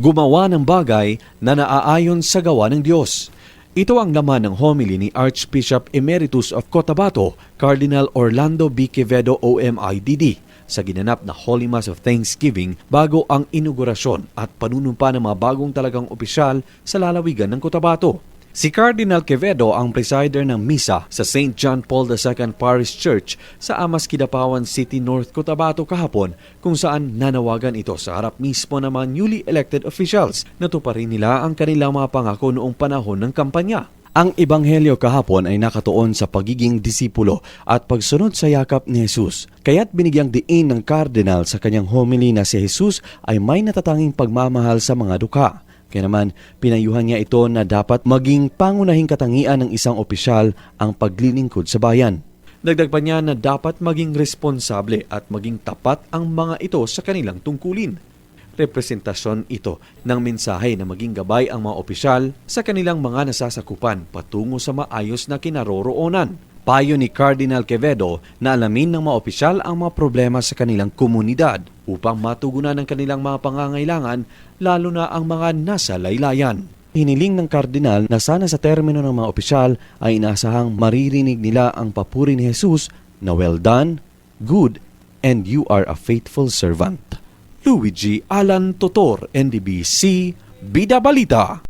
gumawa ng bagay na naaayon sa gawa ng Diyos. Ito ang laman ng homily ni Archbishop Emeritus of Cotabato, Cardinal Orlando B. Quevedo OMIDD sa ginanap na Holy Mass of Thanksgiving bago ang inaugurasyon at panunumpa ng mga bagong talagang opisyal sa lalawigan ng Cotabato. Si Cardinal Quevedo ang presider ng misa sa St. John Paul II Parish Church sa Amas Kidapawan City, North Cotabato kahapon kung saan nanawagan ito sa harap mismo ng mga newly elected officials na tuparin nila ang kanilang mga pangako noong panahon ng kampanya. Ang ebanghelyo kahapon ay nakatuon sa pagiging disipulo at pagsunod sa yakap ni Jesus. Kaya't binigyang diin ng cardinal sa kanyang homily na si Jesus ay may natatanging pagmamahal sa mga duka. Kaya naman, pinayuhan niya ito na dapat maging pangunahing katangian ng isang opisyal ang paglilingkod sa bayan. Dagdag pa niya na dapat maging responsable at maging tapat ang mga ito sa kanilang tungkulin. Representasyon ito ng mensahe na maging gabay ang mga opisyal sa kanilang mga nasasakupan patungo sa maayos na kinaroroonan. Payo ni Cardinal Quevedo na alamin ng mga opisyal ang mga problema sa kanilang komunidad upang matugunan ang kanilang mga pangangailangan lalo na ang mga nasa laylayan. Hiniling ng kardinal na sana sa termino ng mga opisyal ay inaasahang maririnig nila ang papuri ni Jesus na well done, good, and you are a faithful servant. Luigi Alan Totor, NDBC, Bida Balita.